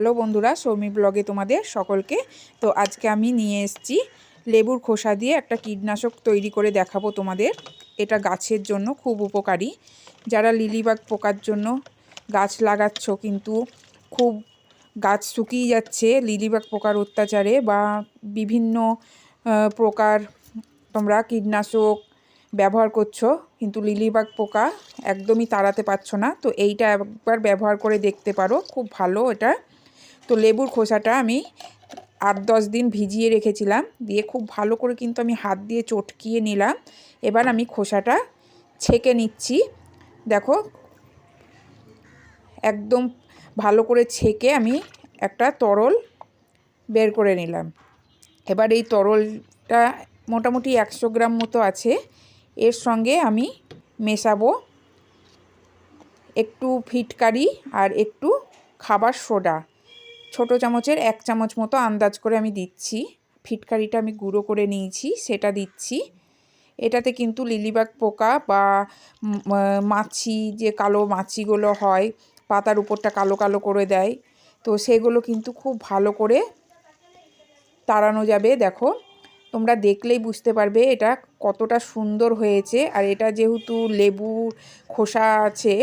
Hello বন্ধুরা, সৌমি ব্লগে তোমাদের সকলকে। তো আজকে আমি নিয়ে এসেছি লেবুর খোসা দিয়ে একটা কীটনাশক তৈরি করে দেখাবো তোমাদের। এটা গাছের জন্য খুব উপকারী। যারা লিলিবাগ পোকার জন্য গাছ লাগাচ্ছ কিন্তু খুব গাছ শুকিয়ে যাচ্ছে, লিলিবাগ পোকার অত্যাচারে বা বিভিন্ন প্রকার তোমরা কীটনাশক ব্যবহার করছ, কিন্তু লিলিবাগ পোকা একদমই তাড়াতে পারছ না। তো এইটা একবার ব্যবহার করে দেখতে পারো, খুব ভালো এটা। তো লেবুর খোসাটা আমি আট দশ দিন ভিজিয়ে রেখেছিলাম। দিয়ে খুব ভালো করে কিন্তু আমি হাত দিয়ে চটকিয়ে নিলাম। এবার আমি খোসাটা ছেঁকে নিচ্ছি। দেখো, একদম ভালো করে ছেঁকে আমি একটা তরল বের করে নিলাম। এবার এই তরলটা মোটামুটি একশো গ্রাম মতো আছে। এর সঙ্গে আমি মেশাবো একটু ফিটকারি আর একটু খাবার সোডা। ছোট চামচের এক চামচ মতো আন্দাজ করে আমি দিচ্ছি। ফিটকারিটা আমি গুঁড়ো করে নিয়েছি, সেটা দিচ্ছি। এটাতে কিন্তু লিলিবাগ পোকা বা মাছি, যে কালো মাছিগুলো হয়, পাতার উপরটা কালো কালো করে দেয়। তো সেগুলো কিন্তু খুব ভালো করে তাড়ানো যাবে। দেখো, তোমরা দেখলেই বুঝতে পারবে এটা কতটা সুন্দর হয়েছে। আর এটা যেহেতু লেবু খোসা আছে,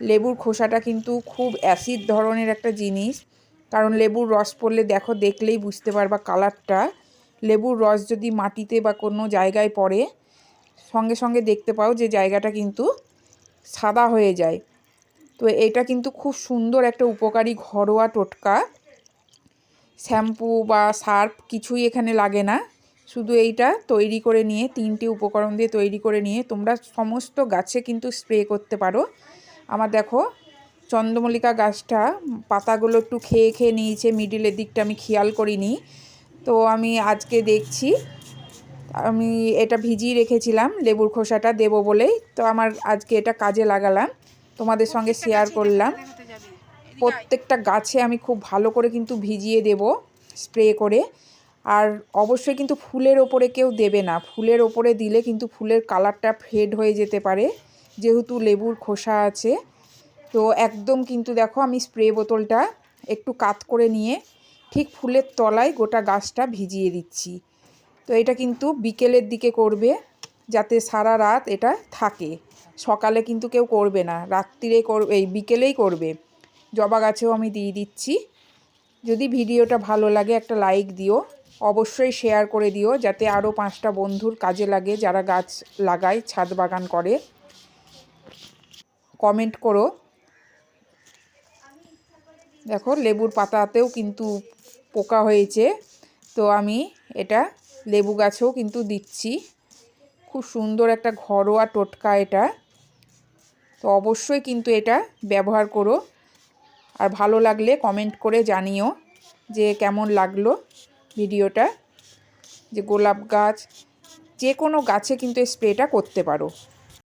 লেবুর খোসাটা কিন্তু খুব অ্যাসিড ধরনের একটা জিনিস। কারণ লেবুর রস পড়লে দেখো দেখলেই বুঝতে পারবা কালারটা। লেবুর রস যদি মাটিতে বা কোনো জায়গায় পড়ে, সঙ্গে সঙ্গে দেখতে পাও যে জায়গাটা কিন্তু সাদা হয়ে যায়। তো এটা কিন্তু খুব সুন্দর একটা উপকারী ঘরোয়া টোটকা। শ্যাম্পু বা সার্ফ কিছুই এখানে লাগে না। শুধু এইটা তৈরি করে নিয়ে, তিনটে উপকরণ দিয়ে তৈরি করে নিয়ে তোমরা সমস্ত গাছে কিন্তু স্প্রে করতে পারো। আমার দেখো চন্দ্রমল্লিকা গাছটা পাতাগুলো একটু খেয়ে খেয়ে নিয়েছে মিডিলের দিকটা আমি খেয়াল করিনি। তো আমি আজকে দেখছি আমি এটা ভিজিয়ে রেখেছিলাম লেবুর খোসাটা দেব বলেই তো আমার আজকে এটা কাজে লাগালাম তোমাদের সঙ্গে শেয়ার করলাম। প্রত্যেকটা গাছে আমি খুব ভালো করে কিন্তু ভিজিয়ে দেব স্প্রে করে। আর অবশ্যই কিন্তু ফুলের ওপরে কেউ দেবে না। ফুলের ওপরে দিলে কিন্তু ফুলের কালারটা ফেড হয়ে যেতে পারে। যেহেতু লেবুর খোসা আছে তো একদম কিন্তু দেখো আমি স্প্রে বোতলটা একটু কাত করে নিয়ে ঠিক ফুলের তলায় গোটা গাছটা ভিজিয়ে দিচ্ছি। তো এটা কিন্তু বিকেলের দিকে করবে যাতে সারা রাত এটা থাকে। সকালে কিন্তু কেউ করবে না, রাত্রিরে করবে এই বিকেলেই করবে। জবা গাছেও আমি দিয়ে দিচ্ছি। যদি ভিডিওটা ভালো লাগে একটা লাইক দিও, অবশ্যই শেয়ার করে দিও যাতে আরও পাঁচটা বন্ধুর কাজে লাগে যারা গাছ লাগায়, ছাদ বাগান করে। কমেন্ট করো। দেখো, লেবুর পাতাতেও কিন্তু পোকা হয়েছে। তো আমি এটা লেবু গাছেও কিন্তু দিচ্ছি। খুব সুন্দর একটা ঘরোয়া টোটকা এটা। তো অবশ্যই কিন্তু এটা ব্যবহার করো। আর ভালো লাগলে কমেন্ট করে জানিও যে কেমন লাগল ভিডিওটা। যে গোলাপ গাছ, যে কোনো গাছে কিন্তু এই স্প্রেটা করতে পারো।